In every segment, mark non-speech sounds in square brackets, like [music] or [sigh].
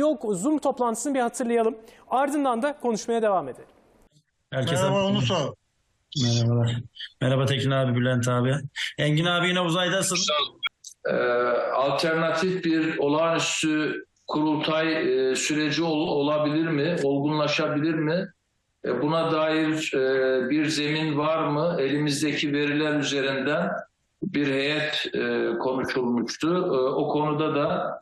Bir o Zoom toplantısını bir hatırlayalım. Ardından da konuşmaya devam edelim. Herkese Merhaba Ulusoy. merhabalar. Merhaba Tekin abi, Bülent abi. Engin abi yine uzaydasın. Ee, alternatif bir olağanüstü kurultay e, süreci ol- olabilir mi? Olgunlaşabilir mi? E, buna dair e, bir zemin var mı? Elimizdeki veriler üzerinden bir heyet e, konuşulmuştu. E, o konuda da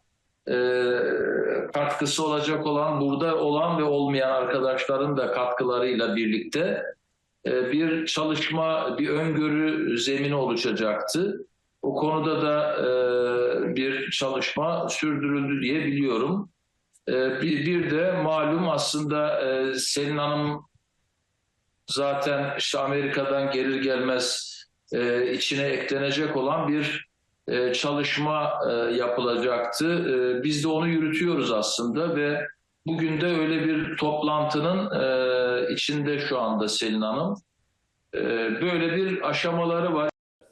katkısı olacak olan, burada olan ve olmayan arkadaşların da katkılarıyla birlikte e, bir çalışma, bir öngörü zemini oluşacaktı. O konuda da e, bir çalışma sürdürüldü diye biliyorum. E, bir, de malum aslında Selin Hanım zaten işte Amerika'dan gelir gelmez içine eklenecek olan bir çalışma e, yapılacaktı. E, biz de onu yürütüyoruz aslında ve bugün de öyle bir toplantının e, içinde şu anda Selin Hanım. E, böyle bir aşamaları var.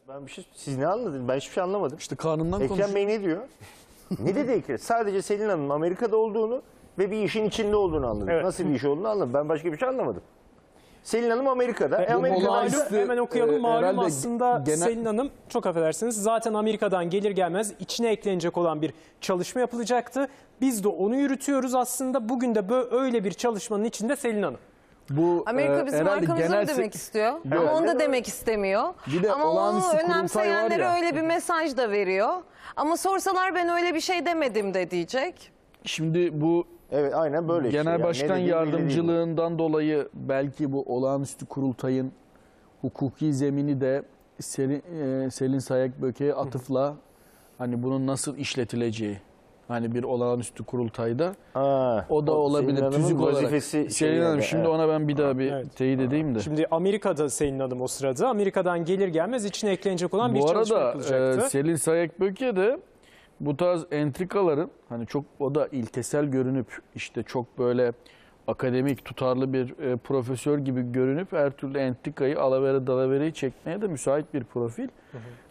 Ben bir şey siz ne anladınız? Ben hiçbir şey anlamadım. İşte kanundan Ekrem konuşuyor. Bey ne diyor? [laughs] ne dedi Ekrem? Sadece Selin Hanım'ın Amerika'da olduğunu ve bir işin içinde olduğunu anladım. Evet. Nasıl bir iş olduğunu anladım. Ben başka bir şey anlamadım. Selin Hanım Amerika'da. E, Bu Amerika'da malum, hemen okuyalım. e, malum aslında genel- Selin Hanım çok affedersiniz zaten Amerika'dan gelir gelmez içine eklenecek olan bir çalışma yapılacaktı. Biz de onu yürütüyoruz aslında. Bugün de böyle öyle bir çalışmanın içinde Selin Hanım. Bu Amerika e, bizim arkamızda genel mı demek istiyor? Yok. Ama onu da demek istemiyor. Bir de Ama onu önemseyenlere öyle bir mesaj da veriyor. Ama sorsalar ben öyle bir şey demedim de diyecek. Şimdi bu Evet aynen böyle işte. genel Yani ne başkan değil. yardımcılığından dolayı belki bu olağanüstü kurultayın hukuki zemini de Selin, e, Selin Sayak Böke'ye atıfla hani bunun nasıl işletileceği hani bir olağanüstü kurultayda Ha, o da olabilir Selin tüzük olarak. vazifesi şey Selin Hanım yani, şimdi evet. ona ben bir daha bir evet. teyit edeyim de. Şimdi Amerika'da Selin Hanım o sırada. Amerika'dan gelir gelmez içine eklenecek olan bir Bu çalışma arada yapılacaktı. e, Selin Sayak Böke de bu tarz entrikaların hani çok o da ilkesel görünüp işte çok böyle akademik tutarlı bir e, profesör gibi görünüp her türlü entrikayı alavere dalavereyi çekmeye de müsait bir profil.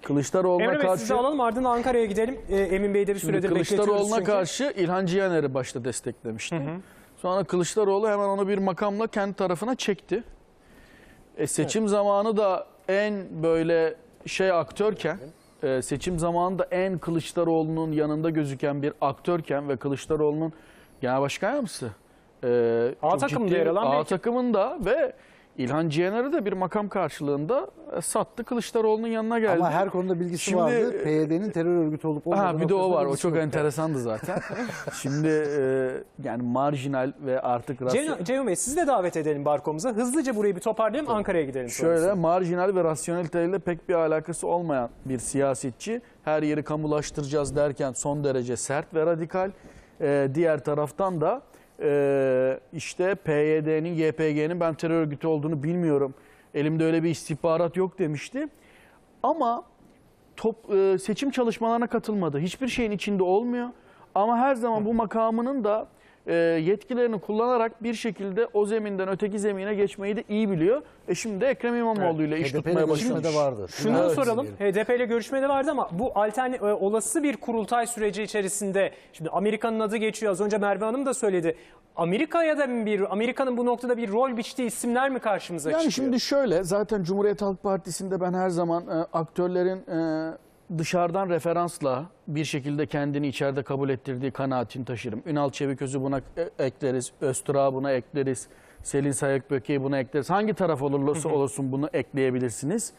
Kılıçdaroğlu'na Emre Bey sizi karşı alalım ardından Ankara'ya gidelim. Ee, Emin Bey de bir süredir Kılıçdaroğlu'na karşı İlhan Cihaner'i başta desteklemişti. Sonra Kılıçdaroğlu hemen onu bir makamla kendi tarafına çekti. E, seçim zamanı da en böyle şey aktörken, e, seçim zamanı da en Kılıçdaroğlu'nun yanında gözüken bir aktörken ve Kılıçdaroğlu'nun genel başkan yardımcısı. E, A takımında yer alan A takımında ve İlhan Cihaner'i de bir makam karşılığında sattı Kılıçdaroğlu'nun yanına geldi. Ama her konuda bilgisi Şimdi, vardı. PYD'nin terör örgütü olup olmadığı Ha bir de o var. O çok yoktu. enteresandı zaten. [laughs] Şimdi e, yani marjinal ve artık rasyon- Ceyhun, Ceyhun Bey sizi de davet edelim barkomuza. Hızlıca burayı bir toparlayalım Ankara'ya gidelim. şöyle sonrasında. marjinal ve rasyoneliteyle pek bir alakası olmayan bir siyasetçi her yeri kamulaştıracağız derken son derece sert ve radikal. E, diğer taraftan da e, işte PYD'nin, YPG'nin ben terör örgütü olduğunu bilmiyorum. Elimde öyle bir istihbarat yok demişti. Ama top, e, seçim çalışmalarına katılmadı. Hiçbir şeyin içinde olmuyor. Ama her zaman bu makamının da e, yetkilerini kullanarak bir şekilde o zeminden öteki zemine geçmeyi de iyi biliyor. E şimdi de Ekrem İmamoğlu ile iş tutmaya başladı. görüşmede vardı. Şunu Evet. soralım. HDP ile görüşmede vardı ama bu alternatif olası bir kurultay süreci içerisinde şimdi Amerika'nın adı geçiyor. Az önce Merve Hanım da söyledi. Amerika'ya da bir Amerika'nın bu noktada bir rol biçtiği isimler mi karşımıza Yani çıkıyor? şimdi şöyle zaten Cumhuriyet Halk Partisi'nde ben her zaman e, aktörlerin e, dışarıdan referansla bir şekilde kendini içeride kabul ettirdiği kanaatini taşırım. Ünal Çeviköz'ü buna e- ekleriz, Öztürk'ü buna ekleriz, Selin Sayıkböke'yi buna ekleriz. Hangi taraf olursa olsun bunu ekleyebilirsiniz.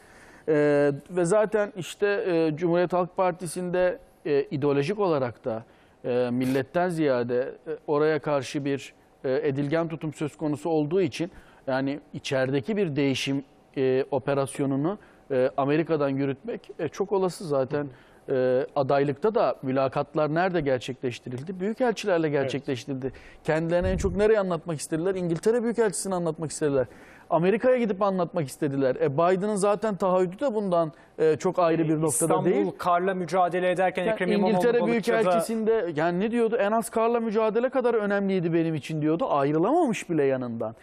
E, ve zaten işte e, Cumhuriyet Halk Partisi'nde e, ideolojik olarak da e, milletten ziyade e, oraya karşı bir e, edilgen tutum söz konusu olduğu için yani içerideki bir değişim e, operasyonunu e, Amerika'dan yürütmek e, çok olası zaten. E, adaylıkta da mülakatlar nerede gerçekleştirildi? Büyükelçilerle gerçekleştirildi. Kendilerine en çok nereye anlatmak istediler? İngiltere Büyükelçisi'ni anlatmak istediler. Amerika'ya gidip anlatmak istediler. E, Biden'ın zaten taahhüdü de bundan e, çok ayrı bir noktada İstanbul değil. karla mücadele ederken Yani Ekrem İmamoğlu İngiltere Büyükelçisi'nde yani ne diyordu? En az karla mücadele kadar önemliydi benim için diyordu. Ayrılamamış bile yanından.